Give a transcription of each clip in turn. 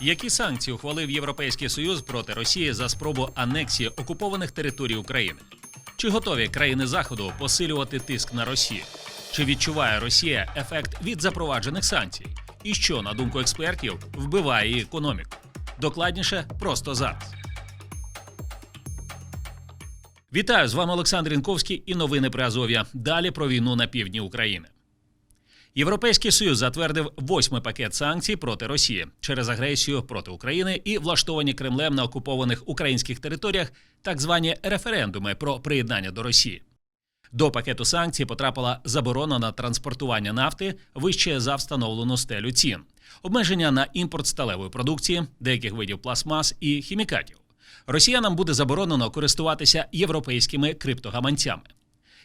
Які санкції ухвалив Європейський Союз проти Росії за спробу анексії окупованих територій України? Чи готові країни Заходу посилювати тиск на Росію? Чи відчуває Росія ефект від запроваджених санкцій? І що, на думку експертів, вбиває економіку? Докладніше просто зараз. Вітаю з вами Олександр Інковський і новини при Азов'я. Далі про війну на півдні України. Європейський союз затвердив восьмий пакет санкцій проти Росії через агресію проти України і влаштовані Кремлем на окупованих українських територіях так звані референдуми про приєднання до Росії. До пакету санкцій потрапила заборона на транспортування нафти вище за встановлену стелю цін, обмеження на імпорт сталевої продукції, деяких видів пластмас і хімікатів. Росіянам буде заборонено користуватися європейськими криптогаманцями.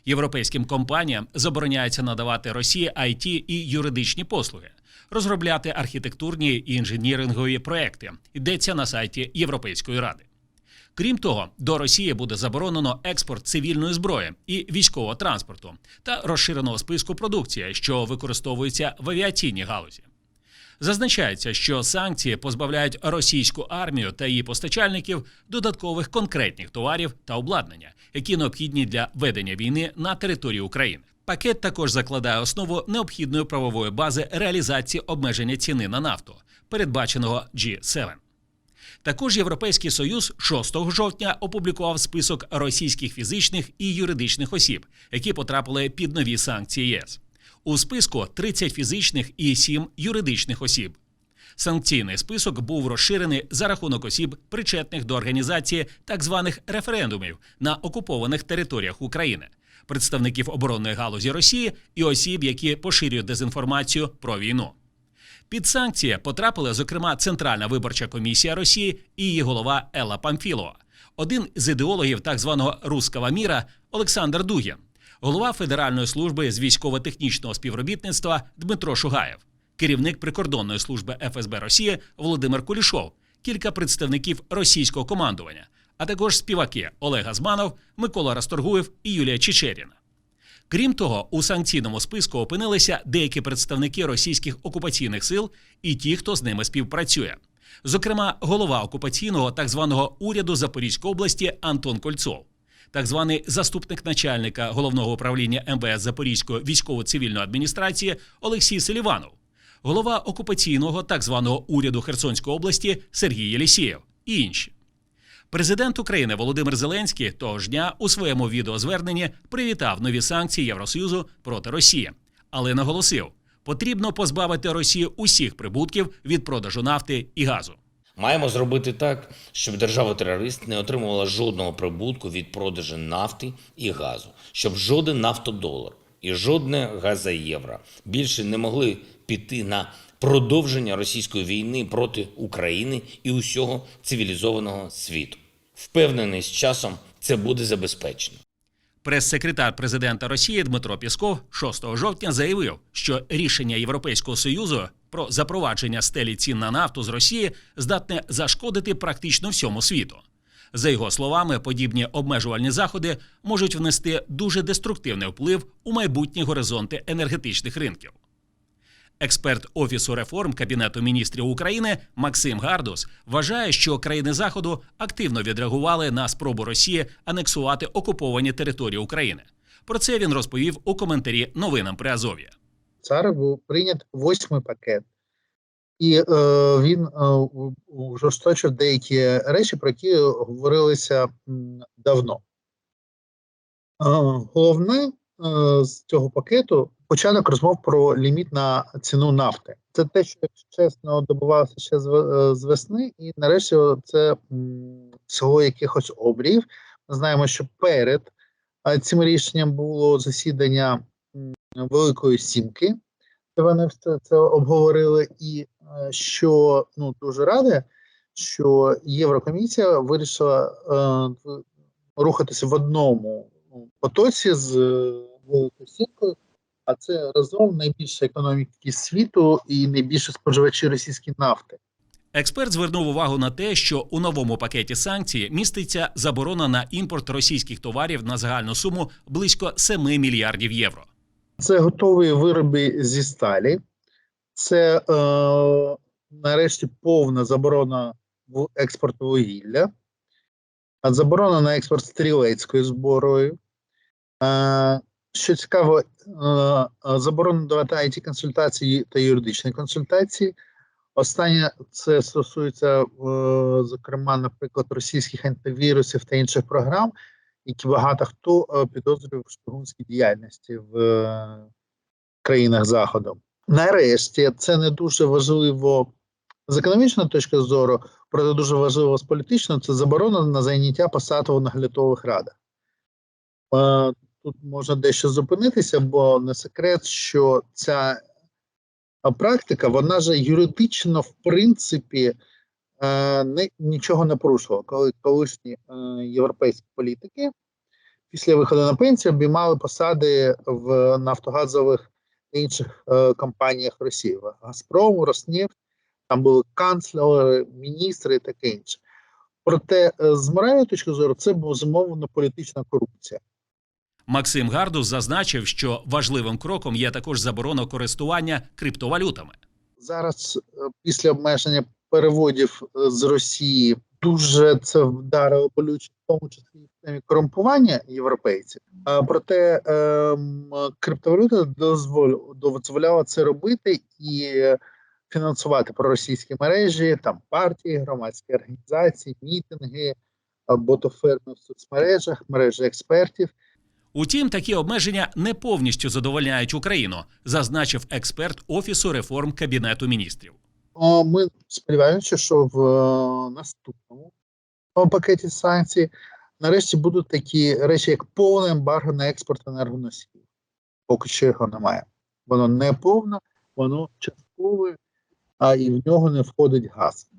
Європейським компаніям забороняється надавати Росії IT і юридичні послуги, розробляти архітектурні і інженірингові проекти. Йдеться на сайті Європейської ради. Крім того, до Росії буде заборонено експорт цивільної зброї і військового транспорту та розширеного списку продукції, що використовується в авіаційній галузі. Зазначається, що санкції позбавляють російську армію та її постачальників додаткових конкретних товарів та обладнання, які необхідні для ведення війни на території України. Пакет також закладає основу необхідної правової бази реалізації обмеження ціни на нафту, передбаченого G7. Також Європейський Союз 6 жовтня опублікував список російських фізичних і юридичних осіб, які потрапили під нові санкції ЄС. У списку 30 фізичних і 7 юридичних осіб. Санкційний список був розширений за рахунок осіб, причетних до організації так званих референдумів на окупованих територіях України, представників оборонної галузі Росії і осіб, які поширюють дезінформацію про війну. Під санкції потрапили, зокрема, Центральна виборча комісія Росії і її голова Елла Памфілова, один з ідеологів так званого руского міра Олександр Дугін, голова Федеральної служби з військово-технічного співробітництва Дмитро Шугаєв, керівник прикордонної служби ФСБ Росії Володимир Кулішов, кілька представників російського командування, а також співаки Олег Газманов, Микола Расторгуєв і Юлія Чечеріна. Крім того, у санкційному списку опинилися деякі представники російських окупаційних сил і ті, хто з ними співпрацює. Зокрема, голова окупаційного так званого уряду Запорізької області Антон Кольцов, так званий заступник начальника головного управління МВС Запорізької військово-цивільної адміністрації Олексій Селіванов, голова окупаційного так званого уряду Херсонської області Сергій Єлісєєв і інші. Президент України Володимир Зеленський того ж дня у своєму відеозверненні привітав нові санкції Євросоюзу проти Росії, але наголосив, потрібно позбавити Росію усіх прибутків від продажу нафти і газу. Маємо зробити так, щоб держава-терорист не отримувала жодного прибутку від продажу нафти і газу, щоб жоден нафтодолар і жодне газоєвро більше не могли піти на продовження російської війни проти України і усього цивілізованого світу. Впевнений, з часом це буде забезпечено. Прес-секретар президента Росії Дмитро Пісков 6 жовтня заявив, що рішення Європейського союзу про запровадження стелі цін на нафту з Росії здатне зашкодити практично всьому світу. За його словами, подібні обмежувальні заходи можуть внести дуже деструктивний вплив у майбутні горизонти енергетичних ринків. Експерт Офісу реформ Кабінету міністрів України Максим Гардус вважає, що країни Заходу активно відреагували на спробу Росії анексувати окуповані території України. Про це він розповів у коментарі новинам при Азов'я. Зараз був прийнят восьмий пакет, і е, він е, деякі речі, про які говорилися давно. Е, головне е, з цього пакету початок розмов про ліміт на ціну нафти. Це те, що чесно добувалося ще з, е, з весни, і нарешті це всього якихось обріїв. Ми знаємо, що перед е, цим рішенням було засідання Великої Сімки, де вони це обговорили, і е, що ну дуже раде, що Єврокомісія вирішила е, рухатися в одному ну, потоці з е, Великою Сімкою, а це разом найбільша економіки світу і найбільше споживачі російської нафти. Експерт звернув увагу на те, що у новому пакеті санкцій міститься заборона на імпорт російських товарів на загальну суму близько 7 мільярдів євро. Це готові вироби зі сталі, це е, нарешті повна заборона в експорту вугілля, заборона на експорт стрілецької зброї. Е, Що цікаво, е, е, заборона давати it консультації та юридичні консультації. Останнє це стосується, е, зокрема, наприклад, російських антивірусів та інших програм, які багато хто е, підозрює в шпигунській діяльності в е, країнах Заходу. Нарешті це не дуже важливо з економічної точки зору, проте дуже важливо з політичної, це заборона на зайняття посад у наглядових радах. Е, Тут можна дещо зупинитися, бо не секрет, що ця практика, вона же юридично, в принципі, не, нічого не порушувала. Коли колишні е, європейські політики після виходу на пенсію обіймали посади в нафтогазових та інших е, компаніях Росії. Газпрому, Роснефть, там були канцлери, міністри і таке інше. Проте, е, з моральної точки зору, це була зумовлена політична корупція. Максим Гардус зазначив, що важливим кроком є також заборона користування криптовалютами. зараз е, після обмеження переводів е, з Росії дуже це вдарило болюче, в тому числі в темі корумпування європейців. А проте ем, криптовалюта дозволяла це робити і фінансувати проросійські мережі, там партії, громадські організації, мітинги, а, ботоферми в соцмережах, мережі експертів. Утім, такі обмеження не повністю задовольняють Україну, зазначив експерт Офісу реформ Кабінету міністрів. Ми сподіваємося, що в е, наступному пакеті санкцій нарешті будуть такі речі, як повне ембарго на експорт енергоносіїв. Поки що його немає. Воно не повне, воно часткове, а і в нього не входить газ.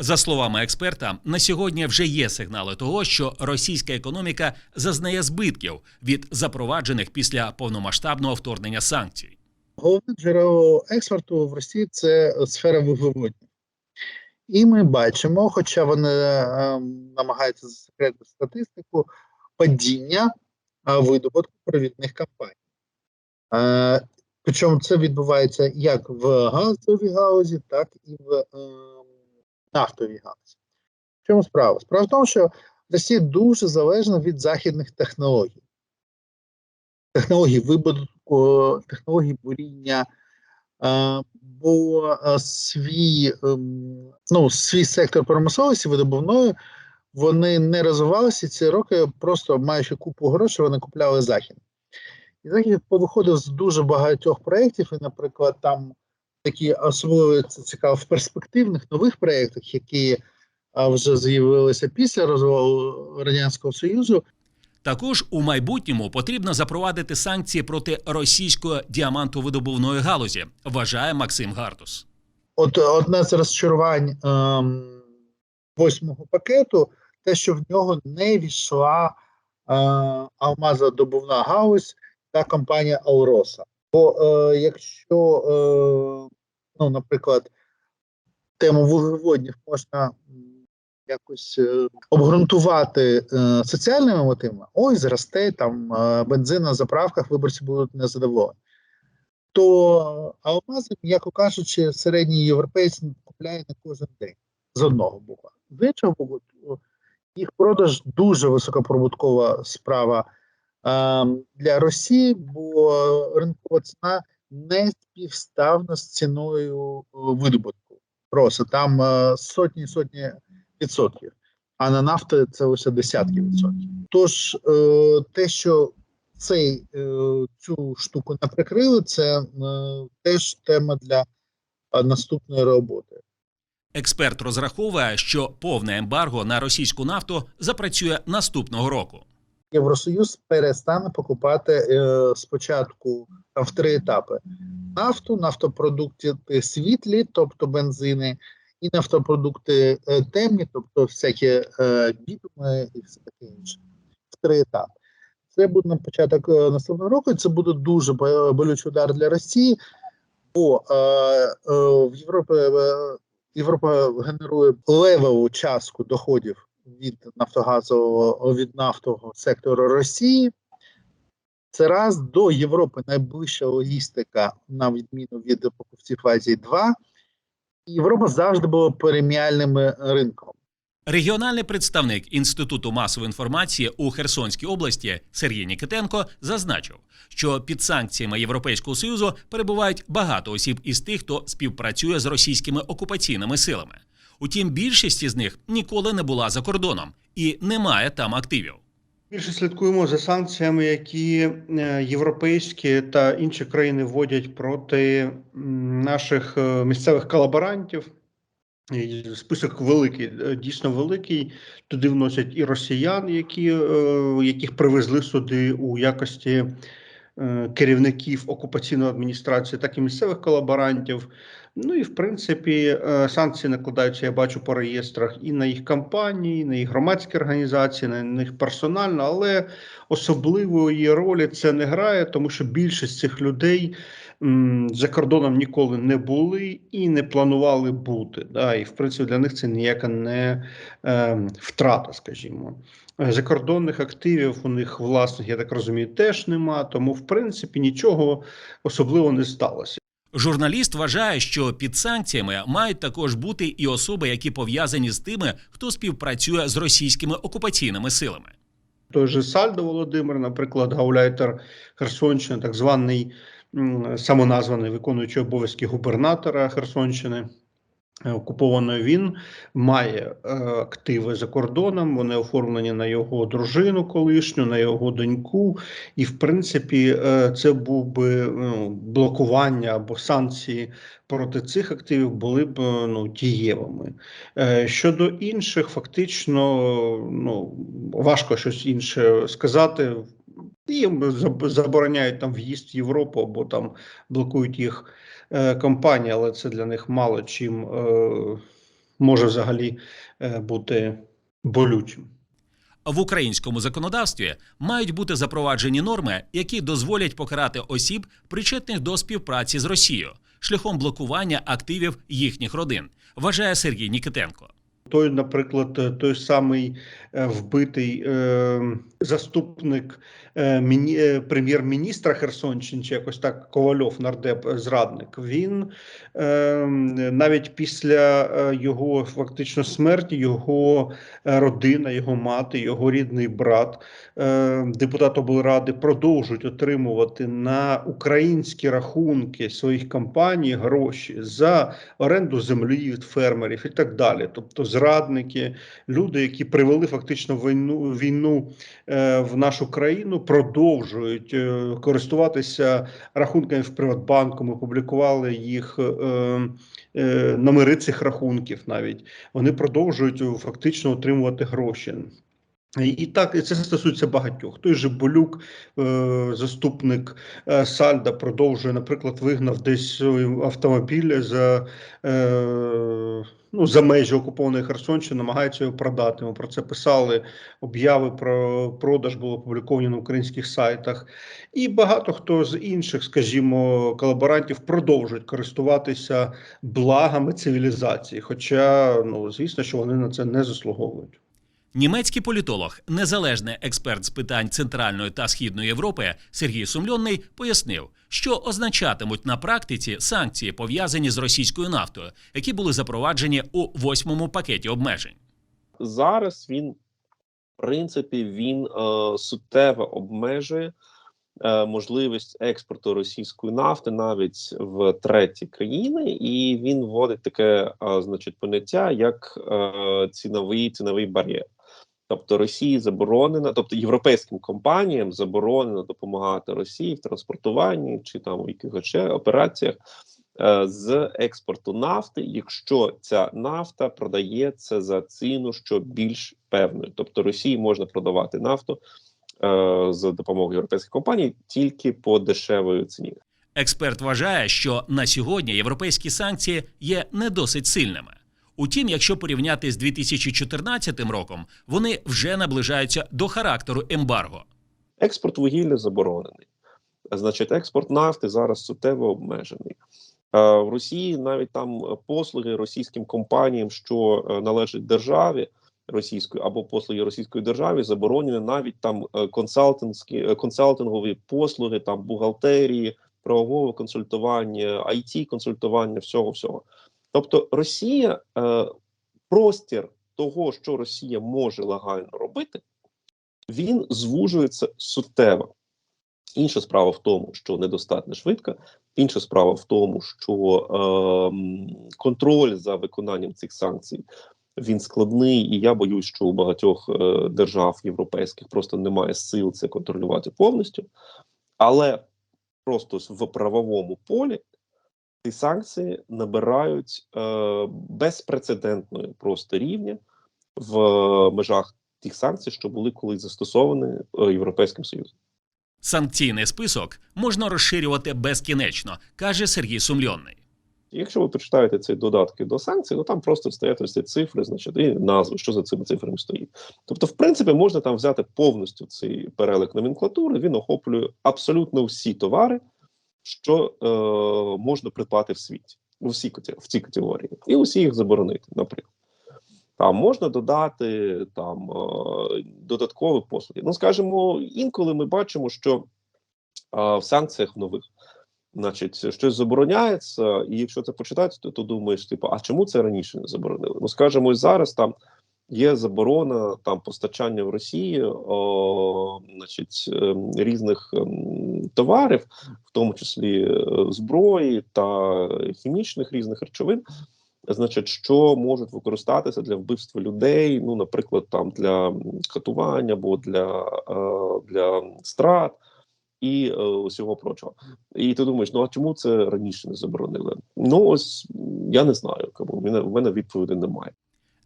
За словами експерта, на сьогодні вже є сигнали того, що російська економіка зазнає збитків від запроваджених після повномасштабного вторгнення санкцій. Головне джерело експорту в Росії це сфера вуглеводнів. І ми бачимо, хоча вони е, намагаються засекретити статистику, падіння е, видобутку провідних компаній. Е, причому це відбувається як в газовій галузі, так і в е, нафтовій галузі. В чому справа? Справа в тому, що Росія дуже залежна від західних технологій. Технологій технологій буріння, е, бо е, свій, ем, ну, свій сектор промисловості видобувної вони не розвивалися ці роки, просто маючи купу грошей, вони купляли захід. І захід повиходив з дуже багатьох проєктів, і, наприклад, там такі особливо це цікаво в перспективних нових проєктах, які вже з'явилися після розвалу Радянського Союзу, Також у майбутньому потрібно запровадити санкції проти російської діамантовидобувної галузі, вважає Максим Гардус. От одне з розчарувань ем, восьмого пакету, те, що в нього не війшла е, алмазодобувна галузь та компанія Алроса. Бо е, якщо, е, ну, наприклад, тему вуглеводнів можна якось е, обґрунтувати е, соціальними мотивами, ой, зросте там е, бензин на заправках, виборці будуть незадоволені то алмази, м'яко кажучи, середній європейць купляє на кожен день з одного боку. З іншого боку, їх продаж дуже високоприбуткова справа е, для Росії, бо ринкова ціна не співставна з ціною видобутку. Просто там е, сотні сотні відсотків, а на нафту це лише десятки відсотків. Тож е, те, що цей, е, цю штуку не прикрили, це е, теж тема для е, наступної роботи. Експерт розраховує, що повне ембарго на російську нафту запрацює наступного року. Євросоюз перестане покупати е, спочатку там, в три етапи: нафту, нафтопродукти світлі, тобто бензини, і нафтопродукти е, темні, тобто всякі е, бітуми і все таке інше. В три етапи. Це буде на початок е, наступного року. Це буде дуже болючий удар для Росії, бо е, е, в Європі е, Європа генерує левову частку доходів від нафтогазового від нафтового сектору Росії. Це раз до Європи найближча логістика, на відміну від покупців Азії 2. Європа завжди була преміальним е, ринком. Регіональний представник Інституту масової інформації у Херсонській області Сергій Нікітенко зазначив, що під санкціями Європейського союзу перебувають багато осіб із тих, хто співпрацює з російськими окупаційними силами. Утім, більшість із них ніколи не була за кордоном і не має там активів. Більше слідкуємо за санкціями, які е, європейські та інші країни вводять проти наших е, місцевих колаборантів. Список великий, е, дійсно великий. Туди вносять і росіян, які, яких привезли сюди у якості керівників окупаційної адміністрації, так і місцевих колаборантів. Ну і в принципі е, санкції накладаються, я бачу по реєстрах і на їх компанії, і на їх громадські організації, на них персонально, але особливої ролі це не грає, тому що більшість цих людей м, за кордоном ніколи не були і не планували бути. Да? І в принципі для них це ніяка не е, втрата, скажімо. Е, Закордонних активів у них власних, я так розумію, теж нема, тому в принципі нічого особливо не сталося. Журналіст вважає, що під санкціями мають також бути і особи, які пов'язані з тими, хто співпрацює з російськими окупаційними силами. той же Сальдо Володимир, наприклад, гауляйтер Херсонщини, так званий самоназваний виконуючий обов'язки губернатора Херсонщини. Е, Окупованої він має е, активи за кордоном. Вони оформлені на його дружину колишню, на його доньку. І, в принципі, е, це був би ну, блокування або санкції проти цих активів були б е, ну, дієвими. Е, Щодо інших, фактично, ну важко щось інше сказати. Їм забороняють там в'їзд в Європу або там блокують їх е, компанії, але це для них мало чим е, може взагалі е, бути болючим. В українському законодавстві мають бути запроваджені норми, які дозволять покарати осіб, причетних до співпраці з Росією, шляхом блокування активів їхніх родин, вважає Сергій Нікітенко. Той, наприклад, той самий е, вбитий е, заступник е, е, прем'єр-міністра Херсонщини, чи якось так Ковальов, нардеп, е, зрадник. Він е, навіть після е, його фактично смерті, його родина, його мати, його рідний брат, депутат облради продовжують отримувати на українські рахунки своїх компаній гроші за оренду землі від фермерів і так далі. Тобто зрадники, люди, які привели фактично війну, війну в нашу країну, продовжують е, користуватися рахунками в Приватбанку. Ми публікували їх е, е, номери цих рахунків. Навіть вони продовжують фактично отримувати гроші. І так, і це стосується багатьох. Той же Болюк, е, заступник е, Сальда, продовжує, наприклад, вигнав десь автомобіль за, е, ну, за межі окупованої Херсонщини, намагається його продати. Ми про це писали. Обяви про продаж були опубліковані на українських сайтах. І багато хто з інших, скажімо, колаборантів продовжують користуватися благами цивілізації. Хоча, ну, звісно, що вони на це не заслуговують. Німецький політолог, незалежний експерт з питань Центральної та Східної Європи Сергій Сумльонний пояснив, що означатимуть на практиці санкції, пов'язані з російською нафтою, які були запроваджені у восьмому пакеті обмежень. зараз він, в принципі, він е, суттєво обмежує е, можливість експорту російської нафти навіть в треті країни, і він вводить таке, е, значить, поняття як е, ціновий ціновий бар'єр. Тобто Росії заборонено, тобто європейським компаніям заборонено допомагати Росії в транспортуванні чи там у якихось ще операціях е, з експорту нафти, якщо ця нафта продається за ціну, що більш певною. Тобто Росії можна продавати нафту е, за допомогою європейських компаній тільки по дешевої ціні. Експерт вважає, що на сьогодні європейські санкції є не досить сильними. Утім, якщо порівняти з 2014 роком, вони вже наближаються до характеру ембарго. Експорт вугілля заборонений. Значить, експорт нафти зараз суттєво обмежений. Е, В Росії навіть там послуги російським компаніям, що е, належать державі російської або послуги російської державі, заборонені навіть там е, консалтинські консалтингові послуги, там бухгалтерії, правового консультування, it консультування, всього всього. Тобто Росія, е, простір того, що Росія може легально робити, він звужується суттєво. Інша справа в тому, що недостатньо швидко. Інша справа в тому, що ем, контроль за виконанням цих санкцій він складний, і я боюсь, що у багатьох е, держав європейських просто немає сил це контролювати повністю. Але просто в правовому полі ці санкції набирають е, безпрецедентної просто рівня в межах тих санкцій, що були колись застосовані е, Європейським Союзом. Санкційний список можна розширювати безкінечно, каже Сергій Сумльонний. Якщо ви почитаєте ці додатки до санкцій, то там просто стоять ось ці цифри, значить, і назви, що за цими цифрами стоїть. Тобто, в принципі, можна там взяти повністю цей перелик номенклатури, він охоплює абсолютно всі товари, що е, можна придбати в світі, у всі в цій категорії, і усі їх заборонити, наприклад. Там можна додати там е, додаткові послуги. Ну, скажімо, інколи ми бачимо, що е, в санкціях нових Значить, щось забороняється, і якщо це почитати, то, то думаєш, типу, а чому це раніше не заборонили? Ну скажімо, зараз там є заборона там постачання в Росії о, значить, ем, різних ем, товарів, в тому числі е, зброї та хімічних різних речовин. Значить, що можуть використатися для вбивства людей, ну, наприклад, там для катування або для, е, для страт і е, усього прочого. І ти думаєш, ну а чому це раніше не заборонили? Ну ось я не знаю. Кому в мене відповіді немає.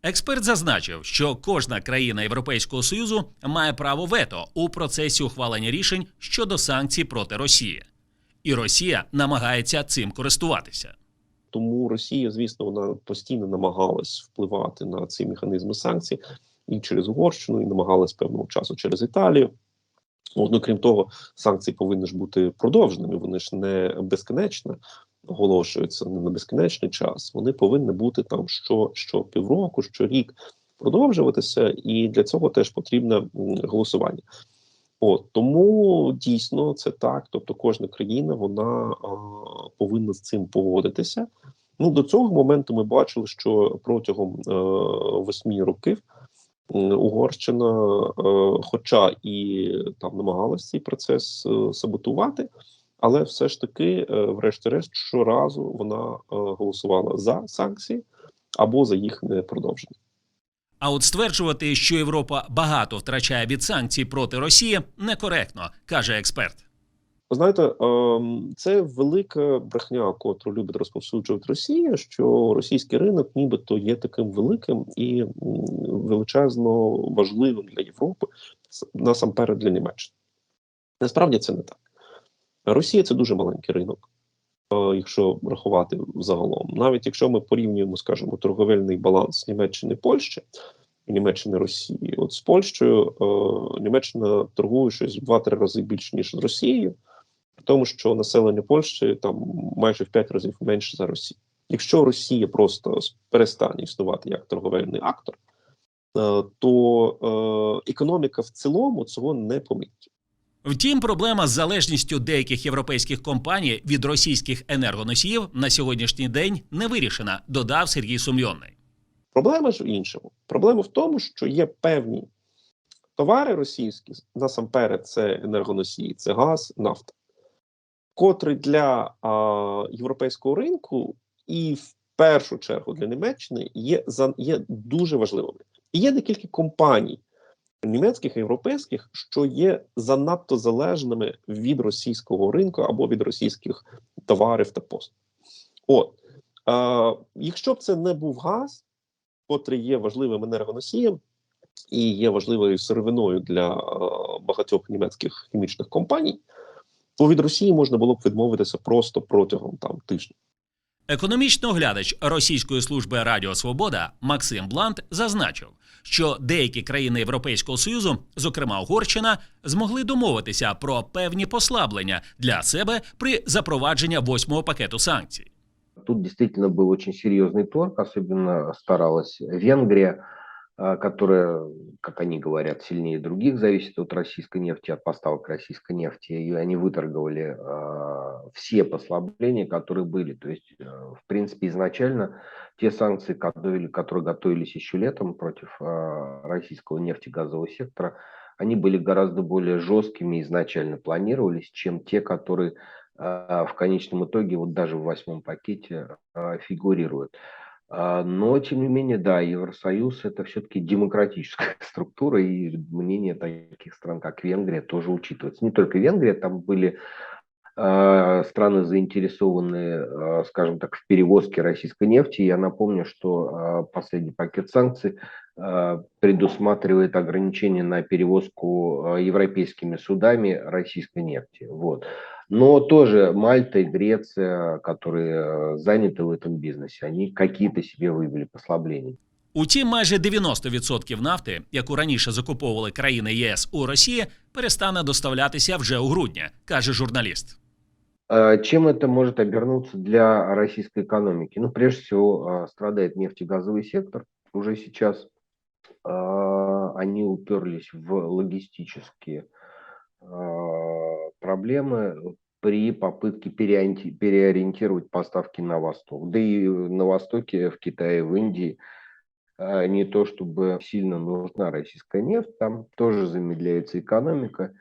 Експерт зазначив, що кожна країна Європейського союзу має право вето у процесі ухвалення рішень щодо санкцій проти Росії, і Росія намагається цим користуватися. Тому Росія, звісно, вона постійно намагалась впливати на ці механізми санкцій і через Угорщину, і намагалась певного часу через Італію. Ну, крім того, санкції повинні ж бути продовженими. Вони ж не безконечно оголошуються не на безкінечний час. Вони повинні бути там що, що півроку, що рік продовжуватися, і для цього теж потрібне голосування. От тому дійсно це так. Тобто, кожна країна вона а, повинна з цим погодитися. Ну до цього моменту ми бачили, що протягом е, восьми років Угорщина, е, хоча і там намагалась цей процес е, саботувати, але все ж таки, е, врешті-решт, щоразу вона е, голосувала за санкції або за їх непродовження. А от стверджувати, що Європа багато втрачає від санкцій проти Росії, некоректно, каже експерт. Знаєте, ем, це велика брехня, котру любить розповсюджувати Росія, що російський ринок нібито є таким великим і величезно важливим для Європи, насамперед для Німеччини. Насправді це не так. Росія це дуже маленький ринок, е, якщо рахувати загалом. Навіть якщо ми порівнюємо, скажімо, торговельний баланс Німеччини Польщі і Німеччини Росії, от з Польщею е, Німеччина торгує щось в 2-3 рази більше, ніж з Росією тому, що населення Польщі там майже в 5 разів менше за Росію. Якщо Росія просто перестане існувати як торговельний актор, е, то економіка в цілому цього не помітить. Втім, проблема з залежністю деяких європейських компаній від російських енергоносіїв на сьогоднішній день не вирішена, додав Сергій Сумльонний. Проблема ж в іншому. Проблема в тому, що є певні товари російські, насамперед, це енергоносії, це газ, нафта, котрі для а, європейського ринку і в першу чергу для Німеччини є, є дуже важливими. І є декілька компаній німецьких європейських, що є занадто залежними від російського ринку або від російських товарів та послуг. От, е, якщо б це не був газ, котрий є важливим енергоносієм і є важливою сировиною для багатьох німецьких хімічних компаній, то від Росії можна було б відмовитися просто протягом там тижня. Економічний оглядач російської служби Радіо Свобода Максим Блант зазначив, що деякі країни Європейського союзу, зокрема Угорщина, змогли домовитися про певні послаблення для себе при запровадженні восьмого пакету санкцій. Тут дійсно був очень серйозний торг, особливо старалась Венгрия а, которая, как они говорят, сильнее других зависит от российской нефти, от поставок российской нефти, и они выторговали а, все послабления, которые были. То есть, э, в принципе, изначально те санкции, которые, которые готовились еще летом против а, российского нефтегазового сектора, они были гораздо более жесткими изначально планировались, чем те, которые а, в конечном итоге вот даже в восьмом пакете а, фигурируют. А, Но, тем не менее, да, Евросоюз – это все-таки демократическая структура, и мнение таких стран, как Венгрия, тоже учитывается. Не только Венгрия, там были а, страны заинтересованные, а, скажем так, в перевозке российской нефти. Я напомню, что последний пакет санкций предусматривает ограничения на перевозку европейскими судами российской нефти. Вот. Но тоже Мальта и Греция, которые э, заняты в этом бізнесі, они какие-то себе вивели послаблення. Утім, майже 90% нафти, яку раніше закуповували країни ЄС у Росії, перестане доставлятися вже у грудні, каже журналіст. А Чем это может обернуться для российской экономики? Ну, прежде всего, а, страдает нефтегазовый сектор. Уже сейчас а, они уперлись в логистические а, проблемы При попытке переориенти- переориентировать поставки на восток. Да и на востоке, в Китае, в Индии а, не то чтобы сильно нужна российская нефть, там тоже замедляется экономика.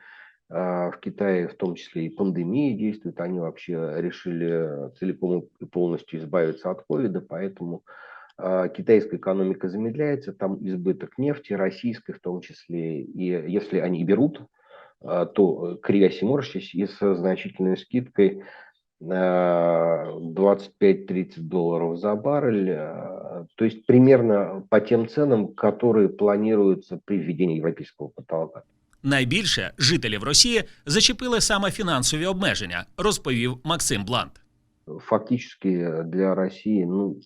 А, В Китае в том числе и пандемия действует, они вообще решили целиком и полностью избавиться от ковида, поэтому а, китайская экономика замедляется, там избыток нефти, российской в том числе, и если они берут, то э, кривясь и морщась, и со значительной скидкой а, 25-30 долларов за баррель, а, то есть примерно по тем ценам, которые планируются при введении европейского потолка. Найбільше жителів Росії зачепили саме фінансові обмеження, розповів Максим Блант. Фактически для России, ну,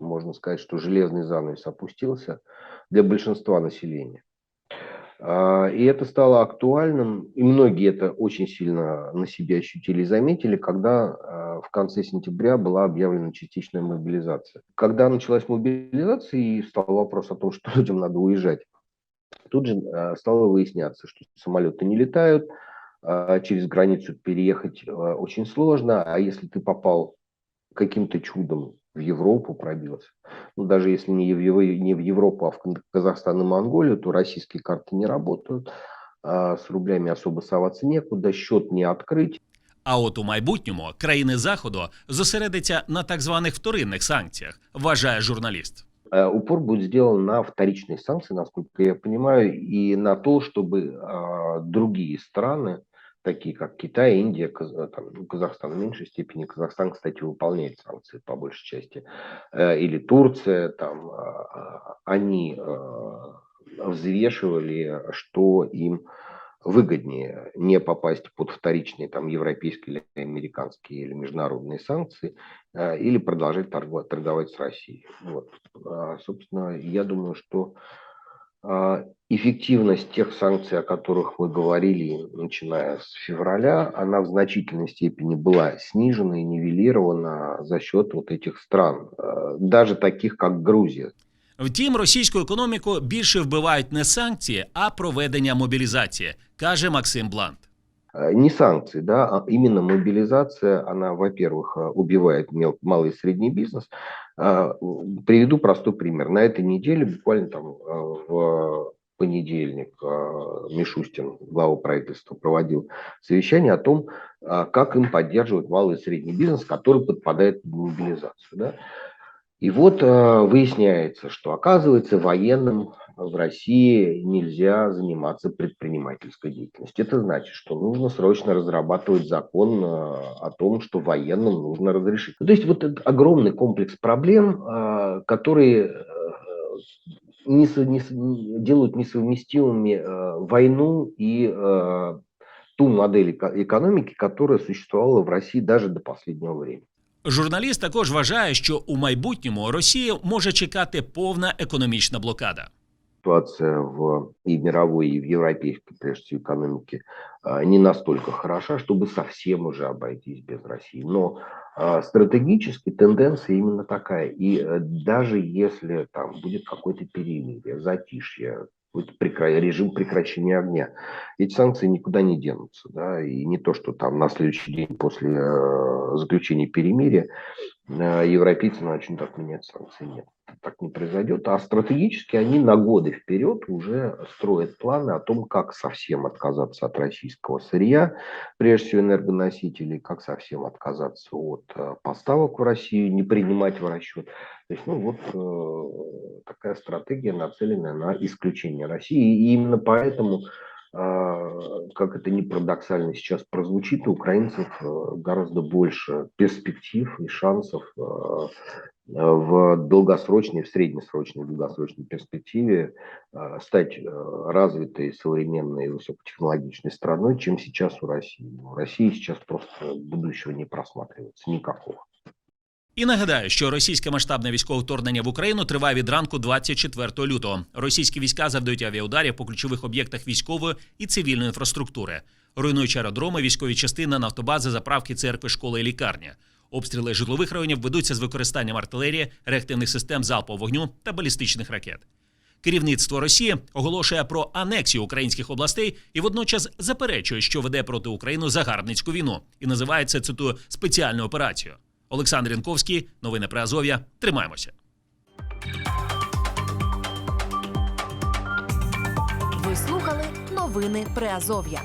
можно сказать, что железный занавес опустился для большинства населения. А, И это стало актуальным, и многие это очень сильно на себе ощутили и заметили, когда а, в конце сентября была объявлена частичная мобилизация. Когда началась мобилизация и стал вопрос о том, что людям надо уезжать, тут же а, стало выясняться, что самолеты не летают, через границу переехать очень сложно, а если ты попал каким-то чудом в Европу пробился, ну, даже если не в, Ево- не в Европу, а в Кан- Казахстан и Монголию, то российские карты не работают, а с рублями особо соваться некуда, счет не открыть. А от у майбутньому країни Заходу зосередяться на так званих вторинних санкціях, вважає журналіст. Э, Упор будет сделан на вторичные санкции, насколько я понимаю, и на то, чтобы а, другие страны, такие как Китай, Индия, Каз- э, там, ну, Казахстан в меньшей степени, Казахстан, кстати, выполняет санкции по большей части, э, или Турция, там, а, а, они а, взвешивали, что им выгоднее не попасть под вторичные там европейские или американские или международные санкции э, или продолжать торго- торговать с Россией. Вот. А, Собственно, я думаю, что эффективность тех санкций, о которых мы говорили, начиная с февраля, она в значительной степени была снижена и нивелирована за счет вот этих стран, э, даже таких, как Грузия. Втім, російську економіку більше вбивають не санкції, а проведення мобілізації, каже Максим Блант. Э, Не санкции, да, а именно мобилизация, она, во-первых, э, убивает мел- малый и средний бизнес. А, м, Приведу простой пример. На этой неделе, буквально там э, в понедельник, э, Мишустин, глава правительства, проводил совещание о том, а, как им поддерживать малый и средний бизнес, который подпадает под мобилизацию. Да? И вот э, выясняется, что оказывается военным в России нельзя заниматься предпринимательской деятельностью. Это значит, что нужно срочно разрабатывать закон о том, что военным нужно разрешить. Ну, То есть вот этот огромный комплекс проблем, которые э, несо- несо- делают несовместимыми э, войну и э, ту модель эко- экономики, которая существовала в России даже до последнего времени. Журналіст також вважає, що у майбутньому Росію може чекати повна економічна блокада. Ситуация в и мировой, и в европейской, прежде всего, экономике а, не настолько хороша, чтобы совсем уже обойтись без России. Но а, стратегически тенденция именно такая. И э, даже если там будет какое-то перемирие, затишье, режим прекращения огня, эти санкции никуда не денутся. Да? И не то, что там на следующий день после э, заключения перемирия европейцы начнут отменять санкции. Нет, так не произойдет. А стратегически они на годы вперед уже строят планы о том, как совсем отказаться от российского сырья, прежде всего энергоносителей, как совсем отказаться от э, поставок в Россию, не принимать в расчет. То есть, ну вот э, такая стратегия, нацеленная на исключение России. И именно поэтому а, как это ни парадоксально сейчас прозвучит, у украинцев э, гораздо больше перспектив и шансов э, в долгосрочной, в среднесрочной, долгосрочной перспективе э, стать развитой, современной, высокотехнологичной страной, чем сейчас у России. У России сейчас просто будущего не просматривается никакого. І нагадаю, що російське масштабне військове вторгнення в Україну триває від ранку 24 лютого. Російські війська завдають авіаударів по ключових об'єктах військової і цивільної інфраструктури, руйнуючи аеродроми, військові частини, нафтобази, заправки, церкви, школи і лікарні. Обстріли житлових районів ведуться з використанням артилерії, реактивних систем залпового вогню та балістичних ракет. Керівництво Росії оголошує про анексію українських областей і водночас заперечує, що веде проти України загарбницьку війну, і називає це цитую спеціальну операцію. Олександр Янковський, новини про Азов'я. Тримаємося. Ви слухали новини Приазов'я.